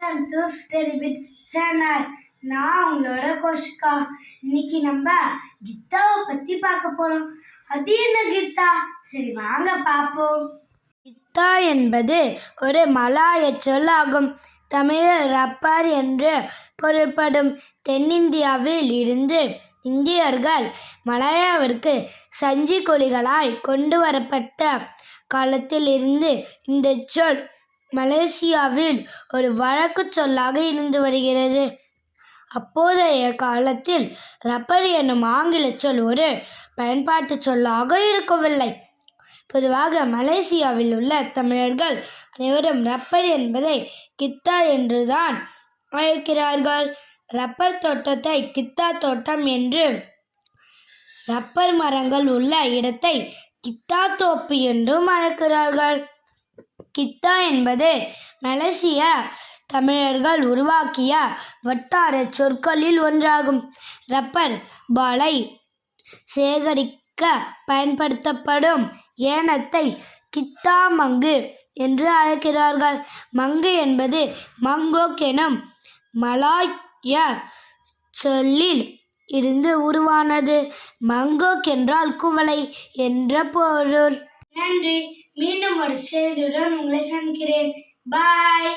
Welcome to study bits channel நான் உங்களோட கோஷிகா. இன்னைக்கு நம்ம கீதாவை பத்தி பார்க்க போறோம். அது என்ன கீதா? சரி வாங்க பார்ப்போம். கீதா என்பது ஒரு மலாய சொல் ஆகும் தமிழில் ரப்பர் என்று பொருள்படும் தென்னிந்தியாவில் இருந்து இந்தியர்கள் மலாயாவிற்கு சஞ்சி கொண்டு வரப்பட்ட காலத்தில் இருந்து இந்த சொல் மலேசியாவில் ஒரு வழக்கு சொல்லாக இருந்து வருகிறது. அப்போதைய காலத்தில் ரப்பர் என்னும் ஆங்கில சொல் ஒரு பயன்பாட்டு சொல்லாக இருக்கவில்லை. பொதுவாக மலேசியாவில் உள்ள தமிழர்கள் அனைவரும் ரப்பர் என்பதை கித்தா என்றுதான் அழைக்கிறார்கள். ரப்பர் தோட்டத்தை கித்தா தோட்டம் என்று ரப்பர் மரங்கள் உள்ள இடத்தை கித்தா தோப்பு என்றும் அழைக்கிறார்கள். கித்தா என்பது மலேசிய தமிழர்கள் உருவாக்கிய வட்டார சொற்களில் ஒன்றாகும். ரப்பர் பாலை சேகரிக்க பயன்படுத்தப்படும் ஏனத்தை கித்தா மங்கு என்று அழைக்கிறார்கள். மங்கு என்பது மங்கோக் எனும் மலாய சொல்லில் இருந்து உருவானது. மங்கோக் என்றால் குவளை என்ற பொருள். நன்றி. மீண்டும் ஒரு செய்தியுடன் உங்களை சந்திக்கிறேன். பாய்